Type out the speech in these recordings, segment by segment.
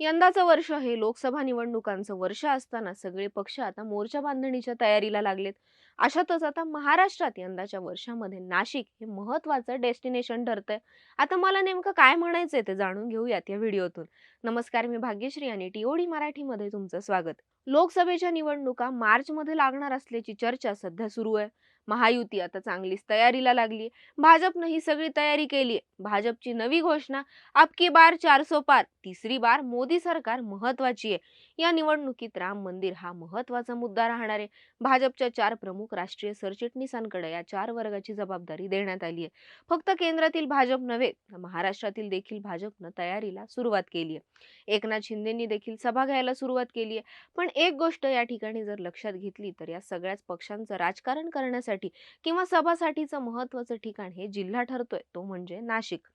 यंदाचं वर्ष हे लोकसभा निवडणुकांचं वर्ष असताना सगळे पक्ष आता मोर्चा बांधणीच्या तयारीला लागलेत. अशातच आता महाराष्ट्रात यंदाच्या वर्षामध्ये नाशिक हे महत्वाचं डेस्टिनेशन ठरतंय. आता मला नेमकं काय म्हणायचंय ते जाणून घेऊयात या व्हिडिओतून. नमस्कार मी भाग्यश्री आणि टीओडी मराठीमध्ये तुमचं स्वागत. लोकसभेच्या निवडणुका मार्च मध्ये लागणार असल्याची चर्चा सध्या सुरू आहे. महायुती आता चांगलीच तयारीला लागली भाजपनं ही सगळी तयारी केली भाजपची नवी घोषणा आपकी बार चारसो पार तिसरी बार मोदी सरकार महत्वाची आहे. या निवडणुकीत राम मंदिर हा महत्त्वाचा मुद्दा राहणार आहे. भाजपच्या चार प्रमुख राष्ट्रीय सरचिटणीसांकडे या चार वर्गाची जबाबदारी देण्यात आली आहे फक्त केंद्रातील भाजप नव्हे तर महाराष्ट्रातील देखील भाजपनं तयारीला सुरुवात केली आहे एकनाथ शिंदेंनी देखील सभा घ्यायला सुरुवात केली आहे पण एक गोष्ट या ठिकाणी जर लक्षात घेतली तर या सगळ्याच पक्षांचं राजकारण करण्यासाठी किंवा सभासाठीचं महत्वाचं ठिकाण हे जिल्हा ठरतोय तो म्हणजे नाशिक.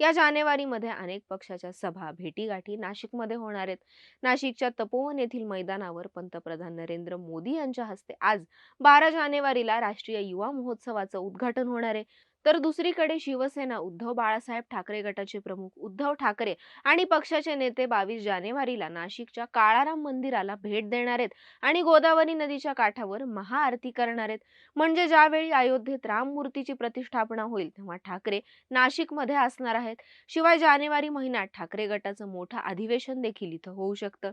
या जानेवारीमध्ये अनेक पक्षाच्या सभा भेटीगाठी नाशिकमध्ये होणार आहेत. नाशिकच्या तपोवन येथील मैदानावर पंतप्रधान नरेंद्र मोदी यांच्या हस्ते आज बारा जानेवारीला राष्ट्रीय युवा महोत्सवाचं उद्घाटन होणार आहे. तर दुसरीकडे शिवसेना उद्धव बाळासाहेब ठाकरे गटाचे प्रमुख उद्धव ठाकरे आणि पक्षाचे नेते बावीस जानेवारीला नाशिकच्या काळाराम मंदिराला भेट देणार आहेत आणि गोदावरी नदीच्या काठावर महाआरती करणार आहेत. म्हणजे ज्यावेळी अयोध्येत राम मूर्तीची प्रतिष्ठापना होईल तेव्हा ठाकरे नाशिकमध्ये असणार आहेत. शिवाय जानेवारी महिन्यात ठाकरे गटाचं मोठं अधिवेशन देखील इथं होऊ शकतं.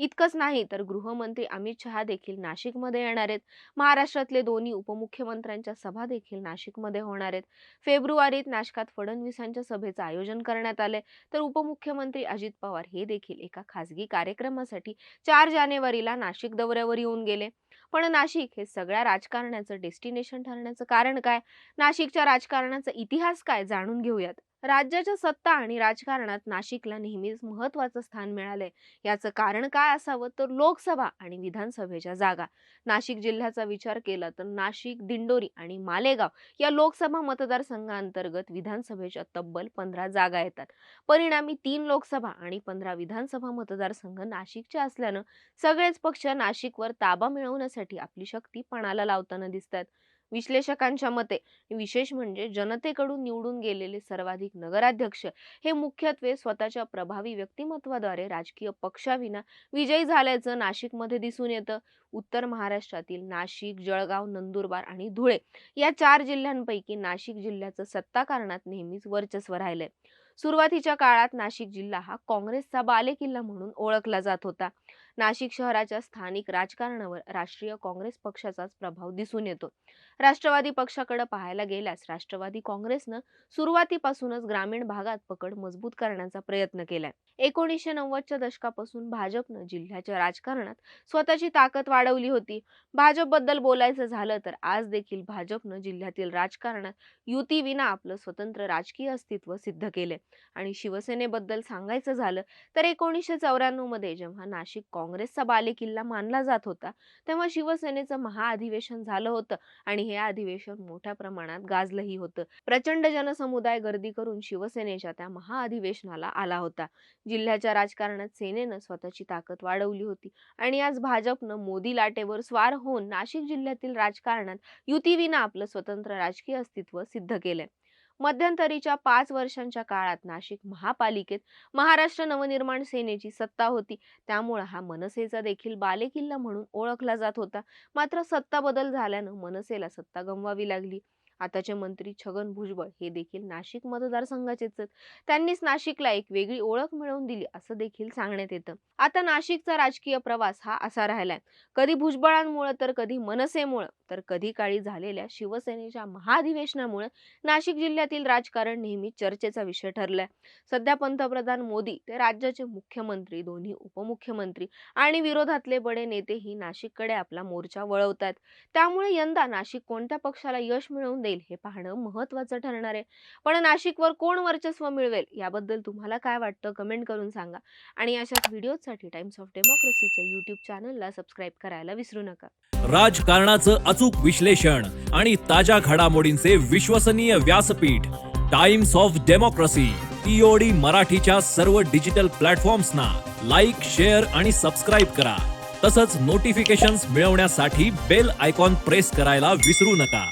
इतकंच नाही तर गृहमंत्री अमित शहा देखील नाशिकमध्ये येणार आहेत. महाराष्ट्रातले दोन्ही उपमुख्यमंत्र्यांच्या सभा देखील नाशिकमध्ये होणार आहेत. फेब्रुवारीत नाशकात फडणवीसांच्या सभेचं आयोजन करण्यात आलंय. तर उपमुख्यमंत्री अजित पवार हे देखील एका खासगी कार्यक्रमासाठी चार जानेवारीला नाशिक दौऱ्यावर येऊन गेले. पण नाशिक हे सगळ्या राजकारणाचं डेस्टिनेशन ठरण्याचं कारण काय? नाशिकच्या राजकारणाचा इतिहास काय जाणून घेऊयात. राज्याच्या सत्ता आणि राजकारणात नाशिकला नेहमीच महत्वाचं स्थान मिळालंय. याचं कारण काय असावं तर लोकसभा आणि विधानसभेच्या जागा. नाशिक जिल्ह्याचा विचार केला तर नाशिक दिंडोरी आणि मालेगाव या लोकसभा मतदारसंघांतर्गत विधानसभेच्या तब्बल पंधरा जागा येतात. परिणामी तीन लोकसभा आणि पंधरा विधानसभा मतदारसंघ नाशिकचे असल्यानं सगळेच पक्ष नाशिकवर ताबा मिळवण्यासाठी आपली शक्ती पणाला लावताना दिसतात विश्लेषकांच्या मते विशेष म्हणजे जनतेकडून निवडून गेलेले सर्वाधिक नगराध्यक्ष हे मुख्यत्वे स्वतःच्या प्रभावी व्यक्तिमत्वाद्वारे राजकीय पक्षाविना विजयी झाल्याचं नाशिकमध्ये दिसून येतं. उत्तर महाराष्ट्रातील नाशिक जळगाव नंदुरबार आणि धुळे या चार जिल्ह्यांपैकी नाशिक जिल्ह्याचं सत्ता कारणात नेहमीच वर्चस्व राहिलंय. सुरुवातीच्या काळात नाशिक जिल्हा हा काँग्रेसचा बालेकिल्ला म्हणून ओळखला जात होता. नाशिक शहराच्या स्थानिक राजकारणावर राष्ट्रीय काँग्रेस पक्षाचाच प्रभाव दिसून येतो. राष्ट्रवादी पक्षाकडे पाहायला गेल्यास राष्ट्रवादी काँग्रेसनं सुरुवातीपासूनच ग्रामीण भागात पकड मजबूत करण्याचा प्रयत्न केलाय. एकोणीसशे नव्वदच्या दशकापासून भाजपनं जिल्ह्याच्या राजकारणात स्वतःची ताकद वाढवली होती. भाजपबद्दल बोलायचं झालं तर आज देखील भाजपनं जिल्ह्यातील राजकारणात युतीविना आपलं स्वतंत्र राजकीय अस्तित्व सिद्ध केले आणि शिवसेनेबद्दल सांगायचं झालं तर एकोणीसशे चौऱ्याण्णवमध्ये जेव्हा नाशिक काँग्रेसचा बालेकिल्ला मानला जात होता तेव्हा शिवसेनेचं महाअधिवेशन झालं होतं आणि हे अधिवेशन मोठ्या प्रमाणात गाजलंही होतं. प्रचंड जनसमुदाय गर्दी करून शिवसेनेच्या त्या महाअधिवेशनाला आला होता. जिल्ह्याच्या राजकारणात सेनेनं स्वतःची ताकद वाढवली होती आणि आज भाजपनं मोदी लाटेवर स्वार होऊन नाशिक जिल्ह्यातील राजकारणात युतीविना आपलं स्वतंत्र राजकीय अस्तित्व सिद्ध केलंय. मध्यंतरीच्या पाच वर्षांच्या काळात नाशिक महापालिकेत महाराष्ट्र नवनिर्माण सेनेची सत्ता होती. त्यामुळे हा मनसेचा देखील बालेकिल्ला म्हणून ओळखला जात होता. मात्र सत्ता बदल झाल्यानं मनसेला सत्ता गमवावी लागली. आताचे मंत्री छगन भुजबळ हे देखील नाशिक मतदारसंघाचेच आहेत. त्यांनीच नाशिकला एक वेगळी ओळख मिळवून दिली असं देखील सांगण्यात येतं. आता नाशिकचा राजकीय प्रवास हा असा राहिलाय. कधी भुजबळांमुळे तर कधी मनसेमुळे तर कधी काळी झालेल्या शिवसेनेच्या महाधिवेशनामुळे नाशिक जिल्ह्यातील राजकारण नेहमी चर्चेचा विषय ठरलाय. सध्या पंतप्रधान मोदी ते राज्याचे मुख्यमंत्री दोन्ही उपमुख्यमंत्री आणि विरोधातले बडे नेतेही नाशिककडे आपला मोर्चा वळवतात त्यामुळे यंदा नाशिक कोणत्या पक्षाला यश मिळवून देईल हे पाहणं महत्वाचं ठरणार आहे. पण नाशिकवर कोण वर्चस्व मिळवेल याबद्दल तुम्हाला काय वाटतं कमेंट करून सांगा. आणि अशाच व्हिडिओसाठी टाइम्स ऑफ डेमोक्रेसीच्या युट्यूब चॅनलला सबस्क्राईब करायला विसरू नका. राजकारणाचं अचूक विश्लेषण आणि ताज्या घडामोडींचे विश्वसनीय व्यासपीठ टाइम्स ऑफ डेमोक्रेसी ईओडी मराठीच्या सर्व डिजिटल प्लॅटफॉर्म्सना लाईक शेअर आणि सबस्क्राईब करा. तसंच नोटिफिकेशन्स मिळवण्यासाठी बेल आयकॉन प्रेस करायला विसरू नका.